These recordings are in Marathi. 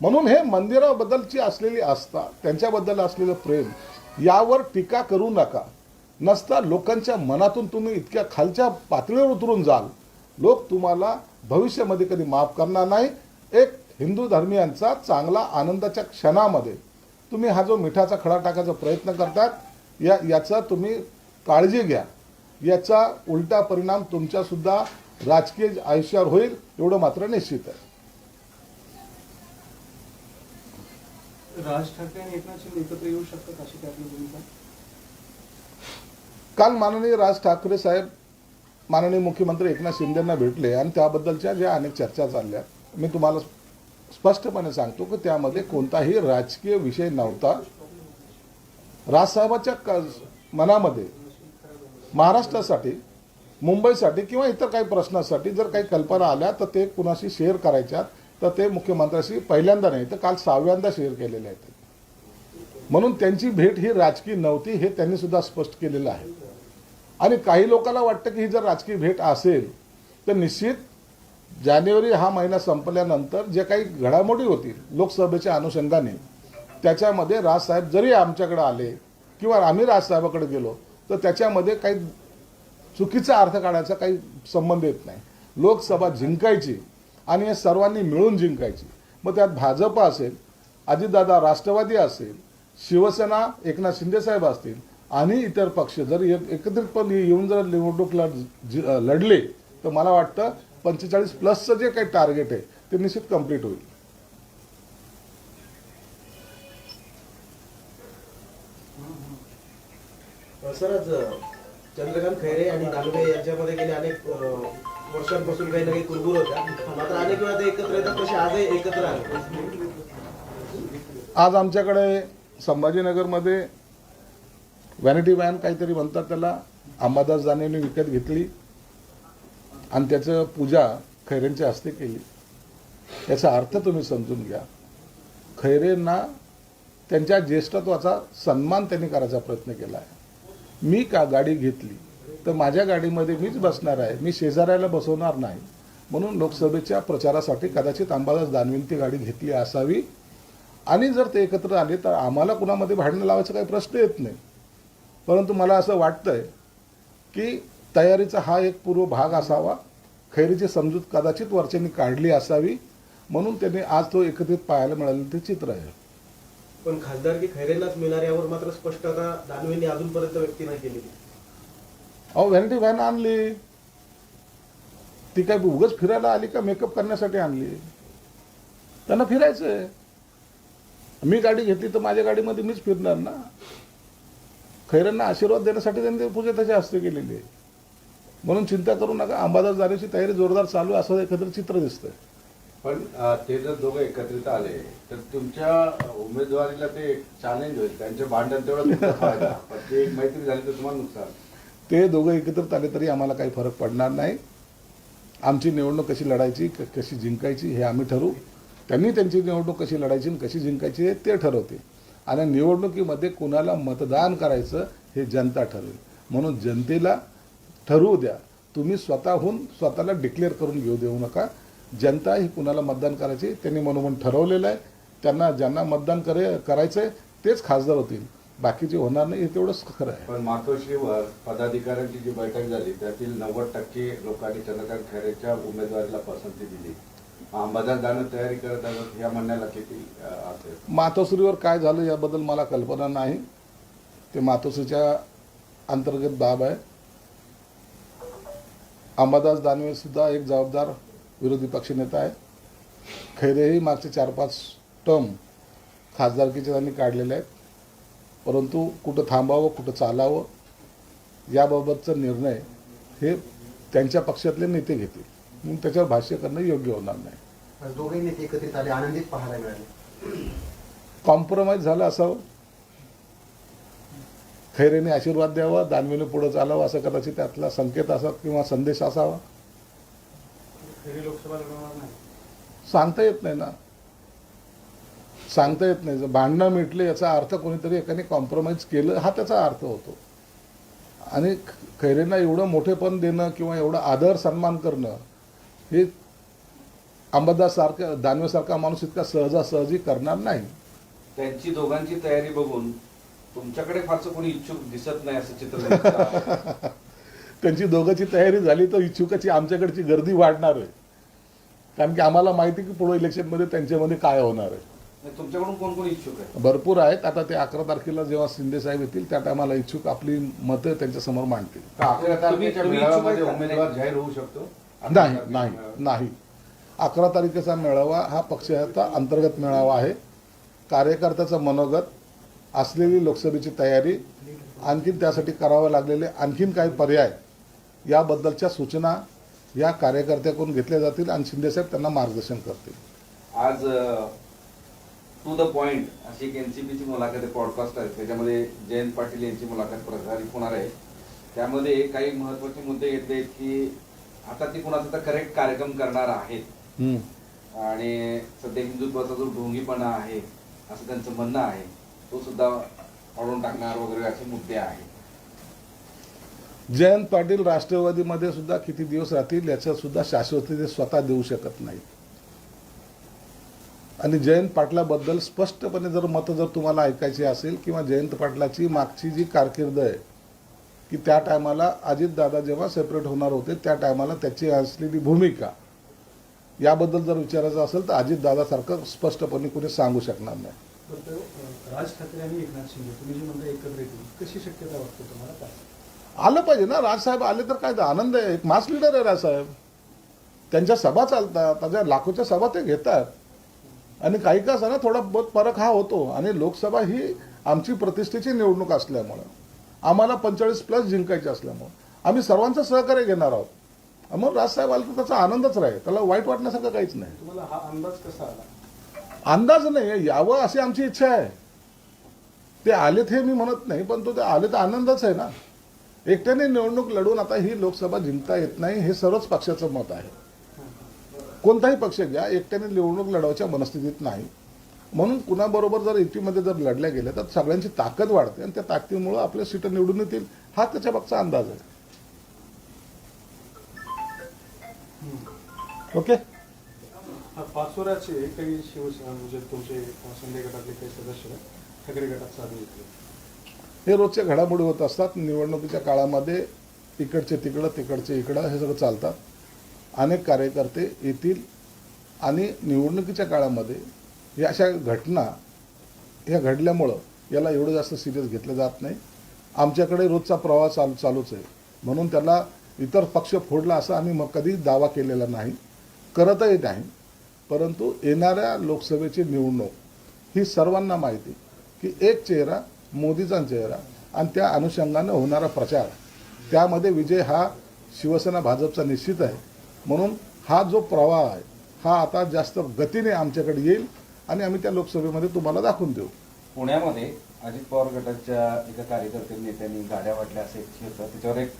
म्हणून हे मंदिराबद्दलची असलेली आस्था त्यांच्याबद्दल असलेलं प्रेम यावर टीका करू नका. नसता लोकांच्या मनातून तुम्ही इतक्या खालच्या पातळीवर उतरून जाल. लोक तुम्हाला भविष्यामध्ये कधी माफ करणार नाही. एक हिंदू धर्मियांचा चांगला आनंदाच्या क्षणामध्ये तुम्ही हा जो मिठाचा खडा टाकायचा प्रयत्न करतात या याचा तुम्ही काळजी घ्या. याचा उलटा परिणाम तुमच्यासुद्धा राजकीय आयुष्यावर होईल एवढं मात्र निश्चित आहे. राज ठाकरे आणि एकनाथ शिंदे एकत्र येऊ शकतात अशी काय आपली भूमिका? काल माननीय राज ठाकरे साहेब माननीय मुख्यमंत्री एकनाथ शिंदेंना भेटले आणि त्याबद्दलच्या ज्या अनेक चर्चा चालल्या मी तुम्हाला स्पष्टपणे सांगतो की त्यामध्ये कोणताही राजकीय विषय नव्हता. राजसाहेबाच्या क- मनामध्ये महाराष्ट्रासाठी मुंबईसाठी किंवा इतर काही प्रश्नासाठी जर काही कल्पना आल्या तर ते कुणाशी शेअर करायच्यात. तर ते मुख्यमंत्र्याशी पहिल्यांदा नाही तर काल सहाव्यांदा शेअर केलेले आहेत. म्हणून त्यांची भेट ही राजकीय नव्हती हे त्यांनी सुद्धा स्पष्ट केलेलं आहे. आणि काही लोकांना वाटतं की ही जर राजकीय भेट असेल तर निश्चित जानेवारी हा महिना संपल्यानंतर जे काही घडामोडी होतील लोकसभेच्या अनुषंगाने त्याच्यामध्ये राजसाहेब जरी आमच्याकडे आले किंवा आम्ही राजसाहेबाकडे गेलो तर त्याच्यामध्ये काही चुकीचा अर्थ काढायचा काही संबंध येत नाही. लोकसभा जिंकायची आणि हे सर्वांनी मिळून जिंकायची. मग त्यात भाजप असेल अजितदादा राष्ट्रवादी असेल शिवसेना एकनाथ शिंदेसाहेब असतील आणि इतर पक्ष जर एकत्रितपणे येऊन जर निवडणूक लढ लढले तर मला वाटतं पंचेचाळीस प्लसचं जे काही टार्गेट आहे ते निश्चित कंप्लीट होईल. सर आज चंद्रकांत खैरे आणि दानवे यांच्यामध्ये गेले अनेक वर्षांपासून काही ना काही कुरबुर होत्या. मात्र अनेक वेळा ते एकत्र येतात तसे आजही एकत्र आले आज आमच्याकडे संभाजीनगरमध्ये व्हॅनिटी व्हॅन काहीतरी म्हणतात त्याला. अंबादास जानेने विकत घेतली आणि त्याचं पूजा खैरेंच्या हस्ते केली. याचा अर्थ तुम्ही समजून घ्या. खैरेंना त्यांच्या ज्येष्ठत्वाचा सन्मान त्यांनी करायचा प्रयत्न केला आहे मी का गाडी घेतली? तर माझ्या गाडीमध्ये मीच बसणार आहे. मी शेजाऱ्याला बसवणार नाही. म्हणून लोकसभेच्या प्रचारासाठी कदाचित अंबादास दानवेंनी ती गाडी घेतली असावी. आणि जर ते एकत्र आले तर आम्हाला कुणामध्ये भांडणं लावायचा काही प्रश्न येत नाही. परंतु मला असं वाटतंय की तयारीचा हा एक पूर्व भाग असावा. खैरीची समजूत कदाचित वरच्यांनी काढली असावी. म्हणून त्यांनी आज तो एकत्रित पाहायला मिळालेलं ते चित्र आहे. पण खासदारकी खैरेलाच मिळणार यावर मात्र स्पष्टता दानवेंनी अजूनपर्यंत व्यक्ती नाही केलेली. अहो व्हॅनिटी व्हॅन आणली. ती काय उगच फिरायला आली का? मेकअप करण्यासाठी आणली. त्यांना फिरायचंय. मी गाडी घेतली तर माझ्या गाडीमध्ये मीच फिरणार ना? खैरांना आशीर्वाद देण्यासाठी त्यांनी पूजा त्याच्या हस्ते केलेली आहे. म्हणून चिंता करू नका अंबादास जाण्याची तयारी जोरदार चालू आहे असं एकत्र चित्र दिसतंय. पण ते जर दोघं एकत्रित आले तर तुमच्या उमेदवारीला ते चॅलेंज होईल. त्यांचे भांडण तेवढं मैत्री झाली तर तुम्हाला नुकसान. ते दोघं एकत्रित आले तरी आम्हाला काही फरक पडणार नाही. आमची निवडणूक कशी लढायची क- कशी जिंकायची हे आम्ही ठरवू. त्यांनी त्यांची निवडणूक कशी लढायची आणि कशी जिंकायची हे ते ठरवते आणि निवडणुकीमध्ये कुणाला मतदान करायचं हे जनता ठरवेल. म्हणून जनतेला ठरवू द्या. तुम्ही स्वतःहून स्वतःला डिक्लेअर करून घेऊ देऊ नका. जनता ही कुणाला मतदान करायची त्यांनी मनोमन ठरवलेलं आहे. त्यांना ज्यांना मतदान करे करायचं आहे तेच खासदार होतील. बाकीचे होणार नाही हे तेवढंच खरं आहे. पण मातोश्रीवर पदाधिकाऱ्यांची जी बैठक झाली त्यातील नव्वद टक्के लोकांनी चंद्रकांत खैरेच्या उमेदवारीला पसंती दिली. अंबादास जाणं तयारी करत आहेत या म्हणण्याला किती असेल? मातोश्रीवर काय झालं याबद्दल मला कल्पना नाही. ते मातोश्रीच्या अंतर्गत बाब आहे. अंबादास दानवे सुद्धा एक जबाबदार विरोधी पक्षनेता आहे खैरेही मागचे चार पाच टर्म खासदारकीचे त्यांनी काढलेले आहेत. परंतु कुठं थांबावं कुठं चालावं याबाबतचा निर्णय हे त्यांच्या पक्षातले नेते घेतील. म्हणून त्याच्यावर भाष्य करणं योग्य होणार नाही. दोघेही नेते एकत्रित आले आनंदीत पाहायला मिळाले. कॉम्प्रोमाइज झालं असावं खैरेने आशीर्वाद द्यावा दानवेने पुढे चालावं असं कदाचित त्यातला संकेत असा किंवा संदेश असावा. सांगता येत नाही ना. सांगता येत नाही. भांडणं मिटले याचा अर्थ कोणीतरी एकाने कॉम्प्रोमाइज केलं हा त्याचा अर्थ होतो. आणि खैरेंना एवढं मोठेपण देणं किंवा एवढं आदर सन्मान करणं हे अंबादास सारखा दानवेसारखा माणूस इतका सहजासहजी करणार नाही. त्यांची दोघांची तयारी बघून तुमच्याकडे फारसं कोणी इच्छुक दिसत नाही असं चित्र. त्यांची दोघांची तयारी झाली तर इच्छुकाची आमच्याकडची गर्दी वाढणार आहे. कारण की आम्हाला माहिती की पुढे इलेक्शनमध्ये त्यांच्यामध्ये काय होणार आहे. तुमच्याकडून कोण कोण इच्छुक आहे? भरपूर आहेत. आता ते अकरा तारखेला जेव्हा शिंदे साहेब येतील त्या टायमाला इच्छुक आपली मतं त्यांच्यासमोर मांडतील. का? अकरा तारखेच्या तुम्ही मेळाव्यामध्ये इच्छुक आहे का? उमेदवार जाहीर होऊ शकतो? नाही नाही नाही. अकरा तारखेचा मेळावा हा पक्षाचा अंतर्गत मेळावा आहे. कार्यकर्त्याचं मनोगत असलेली लोकसभेची तयारी आणखीन त्यासाठी करावे लागलेले आणखीन काही पर्याय याबद्दलच्या सूचना या कार्यकर्त्याकडून घेतल्या जातील आणि शिंदेसाहेब त्यांना मार्गदर्शन करतील. आज टू द पॉइंट अशी एक एनसीपीची मुलाखत आहे पॉडकास्ट आहे. त्याच्यामध्ये जयंत पाटील यांची मुलाखत प्रसारित होणार आहे. त्यामध्ये काही महत्त्वाचे मुद्दे घेतले आहेत की आता ती कुणाचा तर करेक्ट कार्यक्रम करणार आहेत. आणि सध्या हिंदुत्वाचा जो ढोंगीपणा आहे असं त्यांचं म्हणणं आहे. तो सुद्धा काढून टाकणार वगैरे असे मुद्दे आहेत. जयंत पाटील राष्ट्रवादीमध्ये सुद्धा किती दिवस राहतील याचं सुद्धा शाश्वती ते स्वतः देऊ शकत नाहीत. आणि जयंत पाटलाबद्दल स्पष्टपणे जर मतं जर तुम्हाला ऐकायची असेल किंवा जयंत पाटलाची मागची जी कारकीर्द आहे की त्या टायमाला अजितदादा जेव्हा सेपरेट होणार होते त्या टायमाला त्याची असलेली भूमिका याबद्दल जर विचारायचं असेल तर अजितदादासारखं स्पष्टपणे कुणी सांगू शकणार नाही. राज ठाकरे आणि एकनाथ शिंदे तुम्ही जे म्हणता एकत्र येतील कशी शक्यता वाटते तुम्हाला? आलं पाहिजे ना राजसाहेब आले तर काय आनंद आहे एक मास लिडर आहे राजसाहेब त्यांच्या सभा चालतात त्याच्या लाखोच्या सभा ते घेतात. आणि काही का असं ना थोडा बहुत फरक हा होतो. आणि लोकसभा ही आमची प्रतिष्ठेची निवडणूक असल्यामुळं आम्हाला पंचेचाळीस प्लस जिंकायची असल्यामुळं आम्ही सर्वांचं सहकार्य घेणार आहोत. मग राजसाहेब आले तर त्याचा आनंदच राहील. त्याला वाईट वाटण्यासारखं काहीच नाही. तुम्हाला हा अंदाज कसा आला? अंदाज नाही. यावं अशी आमची इच्छा आहे. ते आलेत हे मी म्हणत नाही पण तो ते आले तर आनंदच आहे ना. एकट्याने निवडणूक लढून आता ही लोकसभा जिंकता येत नाही हे सर्वच पक्षाचं मत आहे. कोणताही पक्ष घ्या एकट्याने निवडणूक लढवायच्या मनस्थितीत नाही. म्हणून कुणाबरोबर जर युतीमध्ये जर लढल्या गेल्या तर सगळ्यांची ताकद वाढते आणि त्या ताकदीमुळे आपल्या सीटं निवडून येतील. हा त्याच्या मागचा अंदाज आहे. ओके. हा पाचोऱ्याचे काही शिवसेना म्हणजे तुमचे गटातले काही सदस्य ठाकरे गटात साधून घेतले हे रोजच्या घडामोडी होत असतात. निवडणुकीच्या काळामध्ये इकडचे तिकडं तिकडचे इकडं हे सगळं चालतात. अनेक कार्यकर्ते येतील आणि निवडणुकीच्या काळामध्ये या अशा घटना ह्या घडल्यामुळं याला एवढं जास्त सिरियस घेतलं जात नाही. आमच्याकडे रोजचा प्रवाह चालू चालूच आहे. म्हणून त्याला इतर पक्ष फोडला असा आम्ही मग कधी दावा केलेला नाही. करतही नाही. परंतु येणाऱ्या लोकसभेची निवडणूक ही सर्वांना माहिती की एक चेहरा मोदीचा चेहरा आणि त्या अनुषंगानं होणारा प्रचार. त्यामध्ये विजय हा शिवसेना भाजपचा निश्चित आहे. म्हणून हा जो प्रवाह आहे हा आता जास्त गतीने आमच्याकडे येईल आणि आम्ही त्या लोकसभेमध्ये तुम्हाला दाखवून देऊ. पुण्यामध्ये अजित पवार गटाच्या एका कार्यकर्ते नेत्यांनी गाड्या वाटल्या असं एक होतं. त्याच्यावर एक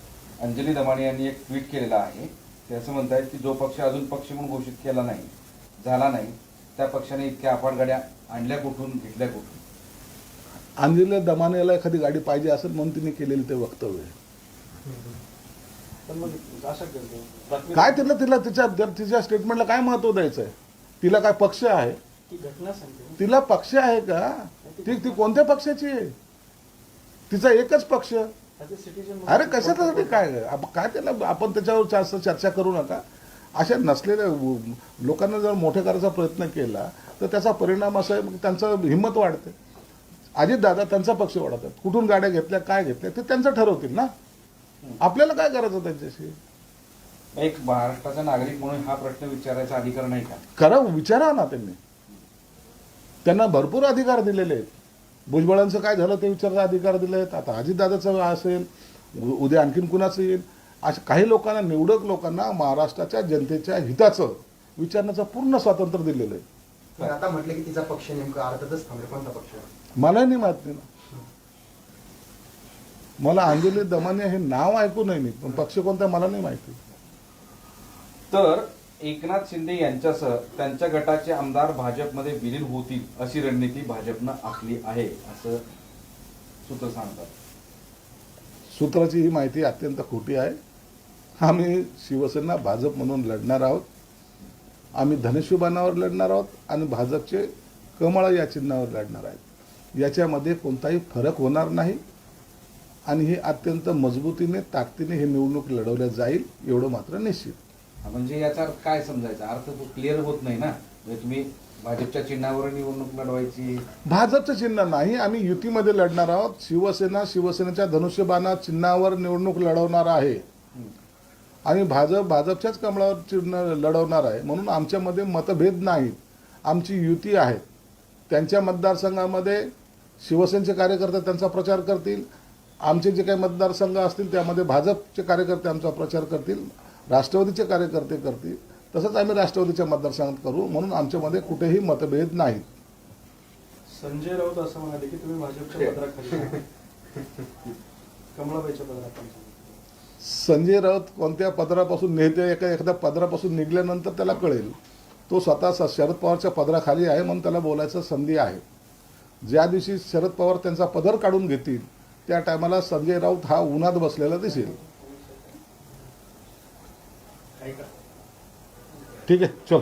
अंजली दमाणे यांनी एक ट्विट केलेलं आहे. ते असं म्हणतायत की जो पक्ष अजून पक्ष म्हणून घोषित केला नाही झाला नाही त्या पक्षाने इतक्या अफाट गाड्या आणल्या कुठून घेतल्या कुठून? अंजली दमानेला एखादी गाडी पाहिजे असेल म्हणून तिने केलेलं ते वक्तव्य काय तिला तिला तिच्या तिच्या स्टेटमेंटला काय महत्त्व द्यायचं आहे तिला काय पक्ष आहे? तिला पक्ष आहे का? ती ती कोणत्या पक्षाची आहे? तिचा एकच पक्ष. अरे कशासाठी काय? काय त्याला आपण त्याच्यावर जास्त चर्चा करू नका. अशा नसलेल्या लोकांना जर मोठे करायचा प्रयत्न केला तर त्याचा परिणाम असा आहे मग त्यांचं हिंमत वाढते. अजित दादा त्यांचा पक्ष वाढतात कुठून गाड्या घेतल्या काय घेतल्या ते त्यांचं ठरवतील ना? आपल्याला काय करायचं त्यांच्याशी? एक महाराष्ट्राचा नागरिक म्हणून हा प्रश्न विचारायचा अधिकार नाही का? करा विचारा ना त्यांनी. त्यांना भरपूर अधिकार दिलेले आहेत. भुजबळांचं काय झालं ते विचारायचा अधिकार दिले आहेत. आता अजितदादाचं असेल उद्या आणखीन कुणाचं येईल? अशा काही लोकांना निवडक लोकांना महाराष्ट्राच्या जनतेच्या हिताचं विचारण्याचं पूर्ण स्वातंत्र्य दिलेलं आहे. पण आता म्हटलं की तिचा पक्ष नेमका अर्थातच थांबले कोणता पक्ष? मलाही नाही माहीत. ना मला अंजली दमाने हे नाव ऐकू नाही मी पण पक्ष कोणता मला नाही माहिती. तर एकनाथ शिंदे यांच्यासह त्यांच्या गटाचे आमदार भाजपमध्ये विलीन होतील अशी रणनीती भाजपनं आखली आहे असं सूत्र सांगतात. सूत्राची ही माहिती अत्यंत खोटी आहे. आम्ही शिवसेना भाजप म्हणून लढणार आहोत. आम्ही धनुष्यबाणावर लढणार आहोत आणि भाजपचे कमळ या चिन्हावर लढणार आहेत. याच्यामध्ये कोणताही फरक होणार नाही. आणि हे अत्यंत मजबूतीने ताकदीने हे निवडणूक लढवल्या जाईल एवढं मात्र निश्चित. म्हणजे याचा अर्थ काय समजायचा? अर्थ तो क्लिअर होत नाही ना? म्हणजे तुम्ही भाजपच्या चिन्हावर निवडणूक लढवायची. भाजपचं चिन्ह नाही आम्ही युतीमध्ये लढणार आहोत. शिवसेना शिवसेनेच्या धनुष्यबाणा चिन्हावर निवडणूक लढवणार आहे. आणि भाजप भाजपच्याच कमळावर चिन्ह लढवणार आहे. म्हणून आमच्यामध्ये मतभेद नाहीत आमची युती आहे. त्यांच्या मतदारसंघामध्ये शिवसेनेचे कार्यकर्ते त्यांचा प्रचार करतील. आमचे जे काही मतदारसंघ असतील त्यामध्ये भाजपचे कार्यकर्ते आमचा प्रचार करतील राष्ट्रवादीचे कार्यकर्ते करतील तसंच आम्ही राष्ट्रवादीच्या मतदारसंघात करू म्हणून आमच्यामध्ये कुठेही मतभेद नाहीत. संजय राऊत असं म्हणाले की तुम्ही भाजपच्या पदराखाली आहात. कमळाबाईच्या पदराखाली संजय राऊत कोणत्या पदरापासून नेते एका एखाद्या पदरापासून निघाल्यानंतर त्याला कळेल. तो स्वतः स- शरद पवारच्या पदराखाली आहे म्हणून त्याला बोलायचं संधी आहे. ज्या दिवशी शरद पवार त्यांचा पदर काढून घेतील त्या टायमाला संजय राऊत हा उन्हात बसलेला दिसेल. ठीक आहे चल.